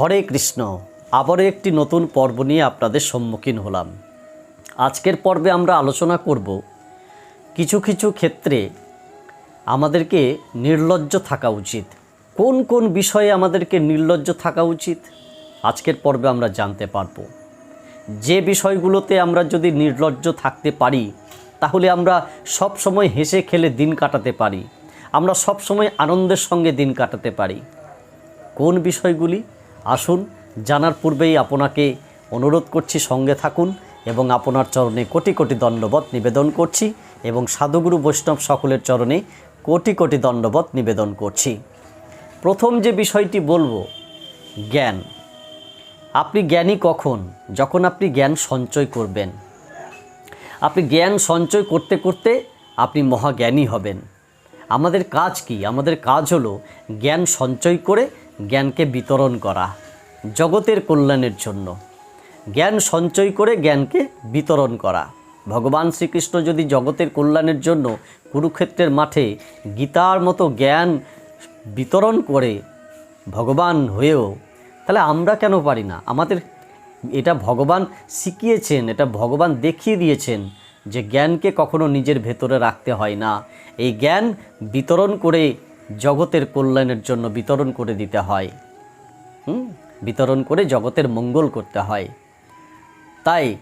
হরে কৃষ্ণ, আবারও একটি নতুন পর্ব নিয়ে আপনাদের সম্মুখীন হলাম। আজকের পর্বে আমরা আলোচনা করব কিছু কিছু ক্ষেত্রে আমাদেরকে নির্লজ্জ থাকা উচিত। কোন কোন বিষয়ে আমাদেরকে নির্লজ্জ থাকা উচিত? আজকের পর্বে আমরা জানতে পারব। যে বিষয়গুলোতে আমরা যদি নির্লজ্জ থাকতে পারি, তাহলে আমরা সব সময় হেসে খেলে দিন কাটাতে পারি। আমরা সব সময় আনন্দের সঙ্গে দিন কাটাতে পারি। কোন বিষয়গুলি? আসুন, জানার পূর্বেই আপনাকে অনুরোধ করছি সঙ্গে থাকুন এবং আপনার চরণে কোটি কোটি দণ্ডবত নিবেদন করছি এবং সাধুগুরু বৈষ্ণব সকলের চরণে কোটি কোটি দণ্ডবত নিবেদন করছি। প্রথম যে বিষয়টি বলব, জ্ঞান। আপনি জ্ঞানী কখন? যখন আপনি জ্ঞান সঞ্চয় করবেন। আপনি জ্ঞান সঞ্চয় করতে করতে আপনি মহাজ্ঞানী হবেন। আমাদের কাজ কি? আমাদের কাজ হলো জ্ঞান সঞ্চয় করে জ্ঞানকে বিতরণ করা, জগতের কল্যাণের জন্য। জ্ঞান সঞ্চয় করে জ্ঞানকে বিতরণ করা। ভগবান শ্রীকৃষ্ণ যদি জগতের কল্যাণের জন্য কুরুক্ষেত্রের মাঠে গীতার মতো জ্ঞান বিতরণ করে ভগবান হয়েও, তাহলে আমরা কেন পারি না? আমাদের এটা ভগবান শিখিয়েছেন, এটা ভগবান দেখিয়ে দিয়েছেন যে জ্ঞানকে কখনো নিজের ভেতরে রাখতে হয় না। এই জ্ঞান বিতরণ করে জগতের কল্যাণের জন্য বিতরণ করে দিতে হয়। হুম? বিতরণ করে জগতের মঙ্গল করতে হয়। তাই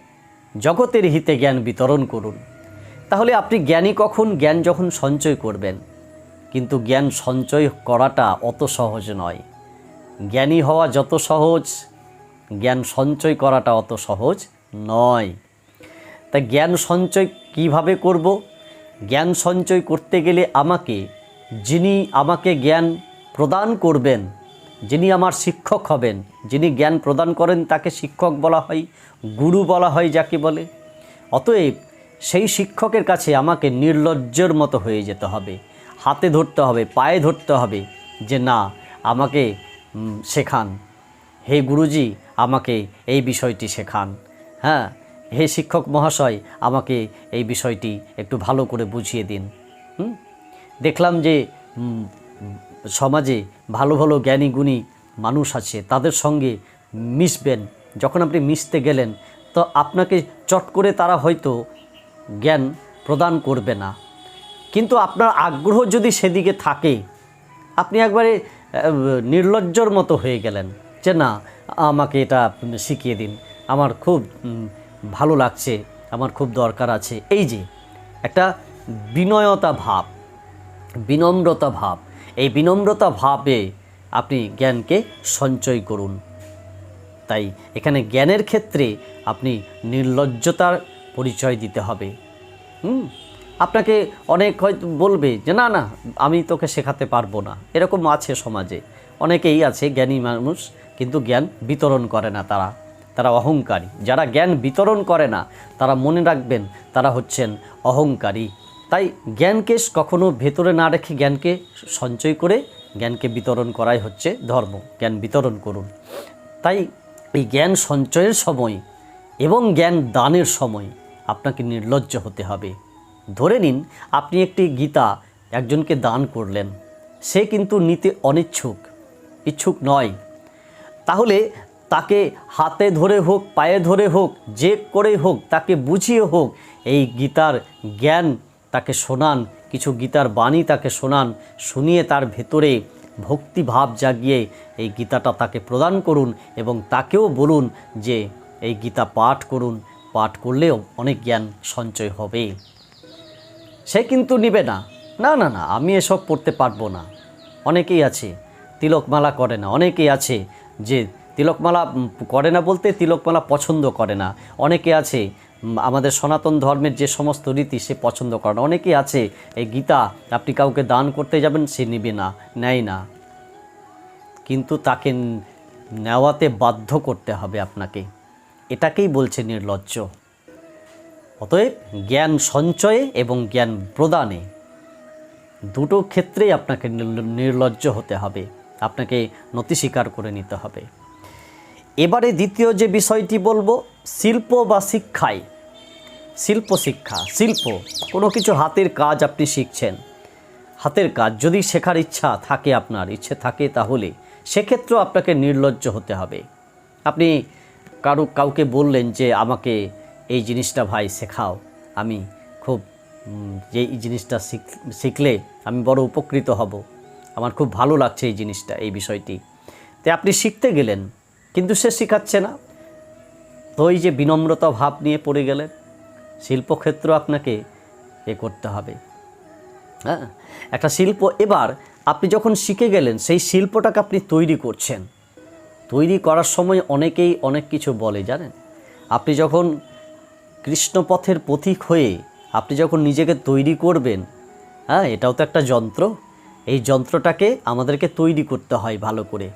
জগতের হিতে জ্ঞান বিতরণ করুন। তাহলে আপনি জ্ঞানী কখন? জ্ঞান যখন সঞ্চয় করবেন। কিন্তু জ্ঞান সঞ্চয় করাটা অত সহজ নয়। জ্ঞানী হওয়া যত সহজ, জ্ঞান সঞ্চয় করাটা অত সহজ নয়। তা জ্ঞান সঞ্চয় কীভাবে করব? জ্ঞান সঞ্চয় করতে গেলে আমাকে যিনি আমাকে জ্ঞান প্রদান করবেন, যিনি আমার শিক্ষক হবেন, যিনি জ্ঞান প্রদান করেন তাকে শিক্ষক বলা হয়, গুরু বলা হয় যাকে বলে। অতএব সেই শিক্ষকের কাছে আমাকে নির্লজ্জর মতো হয়ে যেতে হবে, হাতে ধরতে হবে, পায়ে ধরতে হবে যে না, আমাকে শেখান। হে গুরুজি, আমাকে এই বিষয়টি শেখান। হ্যাঁ হে শিক্ষক মহাশয়, আমাকে এই বিষয়টি একটু ভালো করে বুঝিয়ে দিন। হুম? দেখলাম যে সমাজে ভালো ভালো জ্ঞানী গুণী মানুষ আছে, তাদের সঙ্গে মিশবেন। যখন আপনি মিশতে গেলেন, তো আপনাকে চট করে তারা হয়তো জ্ঞান প্রদান করবে না। কিন্তু আপনার আগ্রহ যদি সেদিকে থাকে, আপনি একবারে নির্লজ্জর মতো হয়ে গেলেন যে, না, আমাকে এটা শিখিয়ে দিন। আমার খুব ভালো লাগছে, আমার খুব দরকার আছে। এই যে, একটা বিনয়তা ভাব। বিনম্রতা ভাব। এই বিনম্রতা ভাবে আপনি জ্ঞানকে সঞ্চয় করুন। তাই এখানে জ্ঞানের ক্ষেত্রে আপনি নির্লজ্জতার পরিচয় দিতে হবে। হুম? আপনাকে অনেক হয়তো বলবে যে, না না, আমি তোকে শেখাতে পারব না। এরকম আছে সমাজে। অনেকেই আছে জ্ঞানী মানুষ, কিন্তু জ্ঞান বিতরণ করে না তারা। তারা অহংকারী। যারা জ্ঞান বিতরণ করে না, তারা মনে রাখবেন তারা হচ্ছেন অহংকারী। তাই জ্ঞানকে কখনো ভেতরে না রেখে জ্ঞানকে সঞ্চয় করে জ্ঞানকে বিতরণ করাই হচ্ছে ধর্ম। জ্ঞান বিতরণ করুন। তাই এই জ্ঞান সঞ্চয়ের সময় এবং জ্ঞান দানের সময় আপনাকে নির্লজ্জ হতে হবে। ধরে নিন, আপনি একটি গীতা একজনকে দান করলেন। সে কিন্তু নিতে অনিচ্ছুক, ইচ্ছুক নয়। তাহলে তাকে হাতে ধরে হোক, পায়ে ধরে হোক, যে করে হোক, তাকে বুঝিয়ে হোক, এই গীতার জ্ঞান তাকে শোনান, কিছু গীতার বাণী তাকে শোনান, শুনিয়ে তার ভেতরে ভক্তিভাব জাগিয়ে এই গীতাটা তাকে প্রদান করুন এবং তাকেও বলুন যে এই গীতা পাঠ করুন। পাঠ করলেও অনেক জ্ঞান সঞ্চয় হবে। সে কিন্তু নিবে না। না না না, আমি এসব পড়তে পারব না। অনেকেই আছে, তিলকমালা করে না। অনেকেই আছে যে তিলকমালা করে না বলতে তিলকমালা পছন্দ করে না। অনেকে আছে আমাদের সনাতন ধর্মের যে সমস্ত রীতি সে পছন্দ করে না। অনেকেই আছে, এই গীতা আপনি কাউকে দান করতে যাবেন, সে নিবে না, নেয় না। কিন্তু তাকে নেওয়াতে বাধ্য করতে হবে আপনাকে। এটাকেই বলছে নির্লজ্জ। অতএব জ্ঞান সঞ্চয়ে এবং জ্ঞান প্রদানে দুটো ক্ষেত্রেই আপনাকে নির্ল- নির্লজ্জ হতে হবে। আপনাকে নতি স্বীকার করে নিতে হবে। এবারে দ্বিতীয় যে বিষয়টি বলব, শিল্প বা শিক্ষায় শিল্প, শিক্ষা, শিল্প, কোনো কিছু হাতের কাজ আপনি শিখছেন। হাতের কাজ যদি শেখার ইচ্ছা থাকে আপনার, ইচ্ছে থাকে তাহলে সেক্ষেত্রেও আপনাকে নির্লজ্জ হতে হবে। আপনি কারও, কাউকে বললেন যে, আমাকে এই জিনিসটা ভাই শেখাও। আমি খুব যে এই জিনিসটা শিখ- শিখলে আমি বড় উপকৃত হব। আমার খুব ভালো লাগছে এই জিনিসটা, এই বিষয়টি। তাই আপনি শিখতে গেলেন কিন্তু সে শেখাচ্ছে না। তো ওই যে বিনম্রতা ভাব নিয়ে পড়ে গেলেন শিল্পক্ষেত্র আপনাকে এ করতে হবে। হ্যাঁ একটা শিল্প এবার আপনি যখন শিখে গেলেন, সেই শিল্পটাকে আপনি তৈরি করছেন। তৈরি করার সময় অনেকেই অনেক কিছু বলে, জানেন? আপনি যখন কৃষ্ণপথের পথিক হয়ে আপনি যখন নিজেকে তৈরি করবেন হ্যাঁ এটাও তো একটা যন্ত্র। এই যন্ত্রটাকে আমাদেরকে তৈরি করতে হয় ভালো করে।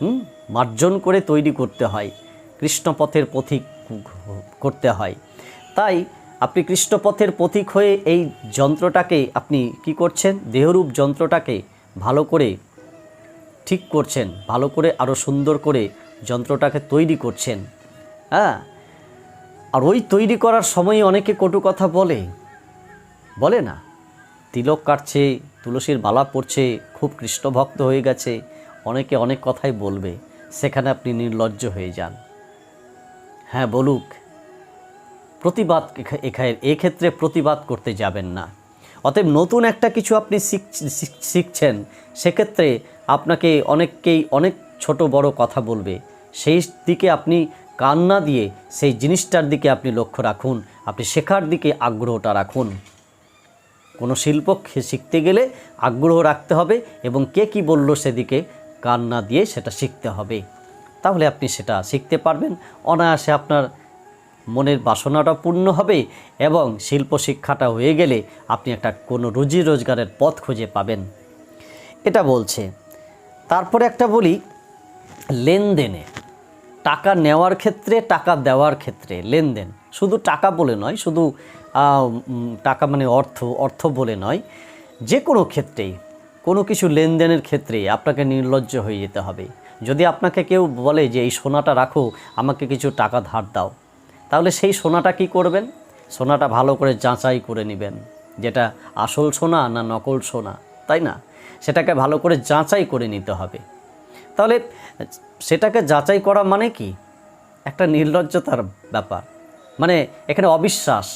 হুম? মার্জন করে তৈরি করতে হয়, কৃষ্ণপথের পথিক করতে হয়। তাই আপনি কৃষ্ণপথের পথিক হয়ে এই যন্ত্রটাকে আপনি কি করছেন? দেহরূপ যন্ত্রটাকে ভালো করে ঠিক করছেন, ভালো করে আরও সুন্দর করে যন্ত্রটাকে তৈরি করছেন। হ্যাঁ? আর ওই তৈরি করার সময় অনেকে কটু কথা বলে। বলে না, তিলক কাটছে, তুলসীর বালা পড়ছে খুব কৃষ্ণভক্ত হয়ে গেছে, অনেকে অনেক কথাই বলবে। সেখানে আপনি নির্লজ্জ হয়ে যান। হ্যাঁ বলুক, প্রতিবাদ এক্ষেত্রে প্রতিবাদ করতে যাবেন না। অতএব নতুন একটা কিছু আপনি শিখ- শিখ- শিখছেন, সেক্ষেত্রে আপনাকে অনেককেই, অনেক ছোট বড় কথা বলবে। সেই দিকে আপনি কান না দিয়ে সেই জিনিসটার দিকে আপনি লক্ষ্য রাখুন। আপনি শেখার দিকে আগ্রহটা রাখুন। কোনো শিল্প শিখতে গেলে আগ্রহ রাখতে হবে এবং কে কি বলল সেদিকে কান না দিয়ে সেটা শিখতে হবে। তাহলে আপনি সেটা শিখতে পারবেন। অনায়াসে আপনার মনের বাসনাটা পূর্ণ হবে এবং শিল্প শিক্ষাটা হয়ে গেলে আপনি একটা কোনো রুজি রোজগারের পথ খুঁজে পাবেন। এটা বলছে। তারপরে একটা বলি, লেনদেনে টাকা নেওয়ার ক্ষেত্রে, টাকা দেওয়ার ক্ষেত্রে লেনদেন। শুধু টাকা বলে নয়, শুধু টাকা মানে অর্থ অর্থ বলে নয়, যে কোনো ক্ষেত্রেই কোনো কিছু লেনদেনের ক্ষেত্রে আপনাকে নির্লজ্জ হয়ে যেতে হবে। যদি আপনাকে কেউ বলে যে, এই সোনাটা রাখো, আমাকে কিছু টাকা ধার দাও, তাহলে সেই সোনাটা কি করবেন? সোনাটা ভালো করে যাচাই করে নেবেন, যেটা আসল সোনা না নকল সোনা, তাই না? সেটাকে ভালো করে যাচাই করে নিতে হবে। তাহলে সেটাকে যাচাই করা মানে কি? একটা নির্লজ্জতার ব্যাপার। মানে এখানে অবিশ্বাস,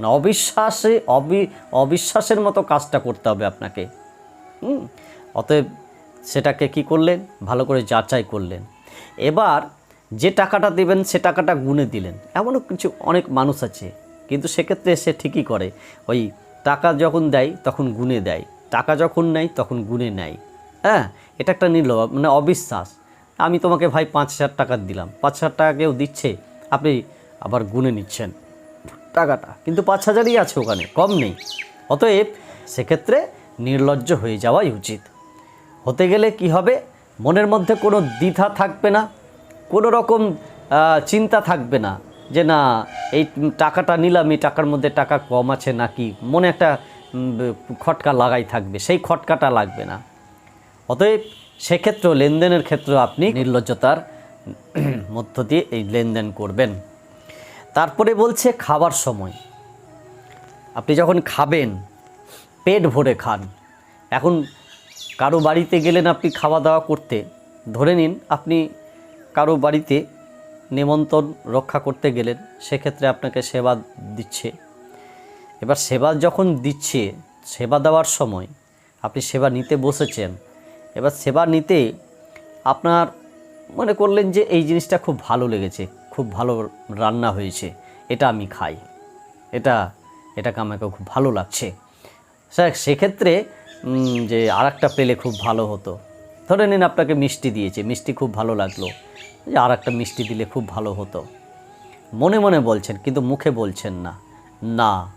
না, অবিশ্বাসে, অবি, অবিশ্বাসের মতো কাজটা করতে হবে আপনাকে। অতএব সেটাকে কি করলেন? ভালো করে যাচাই করলেন। এবার যে টাকাটা দেবেন, সে টাকাটা গুনে দিলেন। এমনও কিছু অনেক মানুষ আছে, কিন্তু সেক্ষেত্রে সে ঠিকই করে। ওই টাকা যখন দেয়, তখন গুনে দেয়। টাকা যখন নেয়, তখন গুনে নেয়। হ্যাঁ এটা একটা নিল মানে অবিশ্বাস। আমি তোমাকে ভাই পাঁচ হাজার টাকা দিলাম। পাঁচ হাজার টাকা কেউ দিচ্ছে, আপনি আবার গুনে নিচ্ছেন টাকাটা। কিন্তু পাঁচ হাজারই আছে ওখানে, কম নেই। অতএব সেক্ষেত্রে নির্লজ্জ হয়ে যাওয়াই উচিত। হতে গেলে কি হবে? মনের মধ্যে কোনো দ্বিধা থাকবে না, কোনো রকম চিন্তা থাকবে না যে না, এই টাকাটা নিলাম, এই টাকার মধ্যে টাকা কম আছে নাকি? মনে একটা খটকা লাগাই থাকবে, সেই খটকাটা লাগবে না। অতএব সেক্ষেত্রেও লেনদেনের ক্ষেত্রেও আপনি নির্লজ্জতার মধ্য দিয়ে এই লেনদেন করবেন। তারপরে বলছে খাবার সময়। আপনি যখন খাবেন পেট ভরে খান। এখন কারও বাড়িতে গেলেন আপনি খাওয়া দাওয়া করতে, ধরে নিন আপনি কারও বাড়িতে নেমন্তণ রক্ষা করতে গেলেন, সেক্ষেত্রে আপনাকে সেবা দিচ্ছে। এবার সেবা যখন দিচ্ছে, সেবা দেওয়ার সময় আপনি সেবা নিতে বসেছেন। এবার সেবা নিতে আপনার মনে করলেন যে এই জিনিসটা খুব ভালো লেগেছে, খুব ভালো রান্না হয়েছে, এটা আমি খাই। এটা, এটাকে আমাকে খুব ভালো লাগছে। স্যার, সেক্ষেত্রে যে আর একটা পেলে খুব ভালো হতো। ধরে নিন আপনাকে মিষ্টি দিয়েছে, মিষ্টি খুব ভালো লাগল। যে আর একটা মিষ্টি দিলে খুব ভালো হতো। মনে মনে বলছেন, কিন্তু মুখে বলছেন না। না,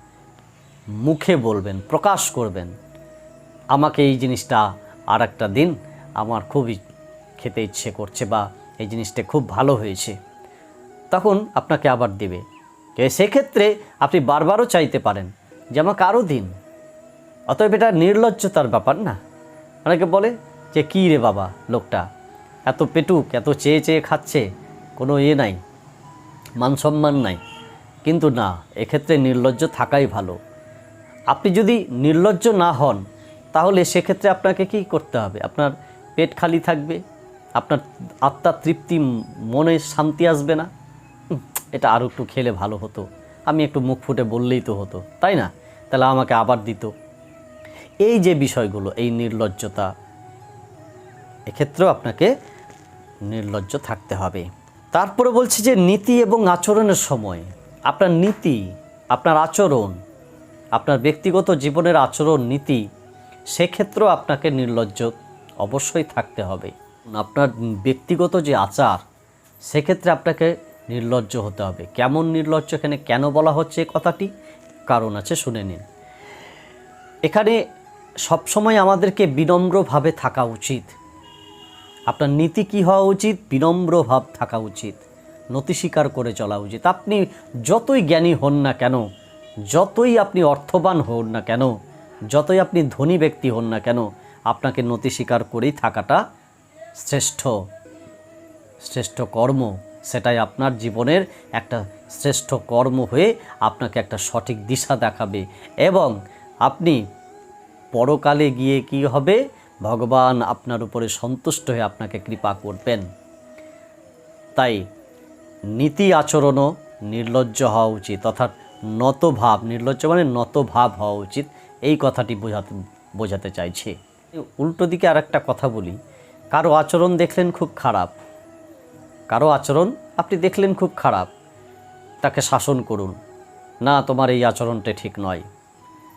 মুখে বলবেন, প্রকাশ করবেন। আমাকে এই জিনিসটা আর একটা দিন, আমার খুবই খেতে ইচ্ছে করছে বা এই জিনিসটা খুব ভালো হয়েছে। তখন আপনাকে আবার দেবে। সেক্ষেত্রে আপনি বারবারও চাইতে পারেন যে আমাকে আরও দিন। অতএব এটা নির্লজ্জতার ব্যাপার না। অনেকে বলে যে, কী রে বাবা লোকটা? এত পেটুক, এত চেয়ে চেয়ে খাচ্ছে, কোনো ইয়ে নাই, মান সম্মান নাই। কিন্তু না, এক্ষেত্রে নির্লজ্জ থাকাই ভালো। আপনি যদি নির্লজ্জ না হন, তাহলে সেক্ষেত্রে আপনাকে কি করতে হবে? আপনার পেট খালি থাকবে, আপনার আত্মার তৃপ্তি, মনে শান্তি আসবে না। এটা আরও একটু খেলে ভালো হতো। আমি একটু মুখ ফুটে বললেই তো হতো, তাই না? তাহলে আমাকে আবার দিত। এই যে বিষয়গুলো, এই নির্লজ্জতা, এক্ষেত্রেও আপনাকে নির্লজ্জ থাকতে হবে। তারপরে বলছি যে নীতি এবং আচরণের সময়। আপনার নীতি, আপনার আচরণ, আপনার ব্যক্তিগত জীবনের আচরণ, নীতি, সেক্ষেত্রেও আপনাকে নির্লজ্জ অবশ্যই থাকতে হবে। আপনার ব্যক্তিগত যে আচার, সেক্ষেত্রে আপনাকে নির্লজ্জ হতে হবে। কেমন নির্লজ্জ, এখানে কেন বলা হচ্ছে কথাটি? কারণ আছে, শুনে নিন। এখানে সবসময় আমাদেরকে বিনম্রভাবে থাকা উচিত। আপনার নীতি কী হওয়া উচিত? বিনম্র ভাব থাকা উচিত। নতি স্বীকার করে চলা উচিত। আপনি যতই জ্ঞানী হন না কেন, যতই আপনি অর্থবান হন না কেন, যতই আপনি ধনী ব্যক্তি হন না কেন, আপনাকে নতি স্বীকার করেই থাকাটা শ্রেষ্ঠ। শ্রেষ্ঠ কর্ম, সেটাই আপনার জীবনের একটা শ্রেষ্ঠ কর্ম হয়ে আপনাকে একটা সঠিক দিশা দেখাবে। এবং আপনি পরকালে গিয়ে কি হবে? ভগবান আপনার উপরে সন্তুষ্ট হয়ে আপনাকে কৃপা করবেন। তাই নীতি আচরণও নির্লজ্জ হওয়া উচিত, অর্থাৎ নত ভাব, নির্লজ্জ মানে নত ভাব হওয়া উচিত, এই কথাটি বোঝাতে বোঝাতে চাইছে। উল্টো দিকে আর একটা কথা বলি, কারও আচরণ দেখলেন খুব খারাপ, কারও আচরণ আপনি দেখলেন খুব খারাপ, তাকে শাসন করুন। না, তোমার এই আচরণটা ঠিক নয়।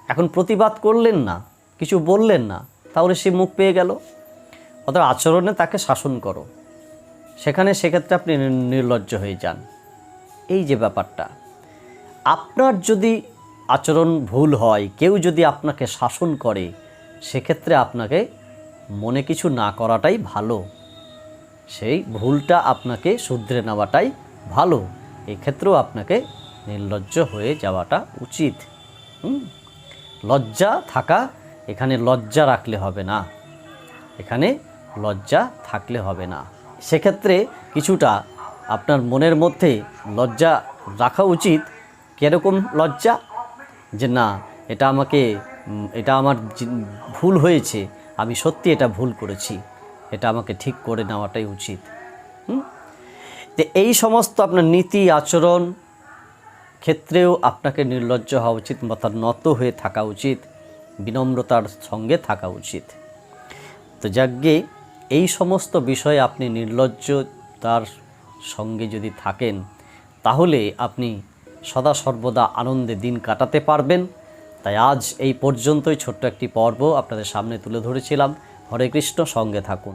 এখন প্রতিবাদ করলেন না কিছু বললেন না, তাহলে সে মুখ পেয়ে গেল। অর্থাৎ আচরণে তাকে শাসন করো। সেখানে সেক্ষেত্রে আপনি নির- নির্লজ্জ হয়ে যান। এই যে ব্যাপারটা, আপনার যদি আচরণ ভুল হয়, কেউ যদি আপনাকে শাসন করে, সেক্ষেত্রে আপনাকে মনে কিছু না করাটাই ভালো। সেই ভুলটা আপনাকে শুধরে নেওয়াটাই ভালো। এক্ষেত্রেও আপনাকে নির্লজ্জ হয়ে যাওয়াটা উচিত। লজ্জা থাকা এখানে লজ্জা রাখলে হবে না। এখানে লজ্জা থাকলে হবে না। সেক্ষেত্রে কিছুটা আপনার মনের মধ্যে লজ্জা রাখা উচিত। কীরকম লজ্জা? যে না, এটা আমাকে এটা আমার ভুল হয়েছে। আমি সত্যি এটা ভুল করেছি। এটা আমাকে ঠিক করে নেওয়াটাই উচিত। তো এই সমস্ত আপনার নীতি, আচরণ ক্ষেত্রেও আপনাকে নির্লজ্জ হওয়া উচিত, মাথা নত হয়ে থাকা উচিত। বিনম্রতার সঙ্গে থাকা উচিত। তো যাজ্ঞে এই সমস্ত বিষয়ে আপনি নির্লজ্জতার সঙ্গে যদি থাকেন, তাহলে আপনি সদা সর্বদা আনন্দে দিন কাটাতে পারবেন। তাই আজ এই পর্যন্তই ছোট্ট একটি পর্ব আপনাদের সামনে তুলে ধরেছিলাম। হরে কৃষ্ণ, সঙ্গে থাকুন।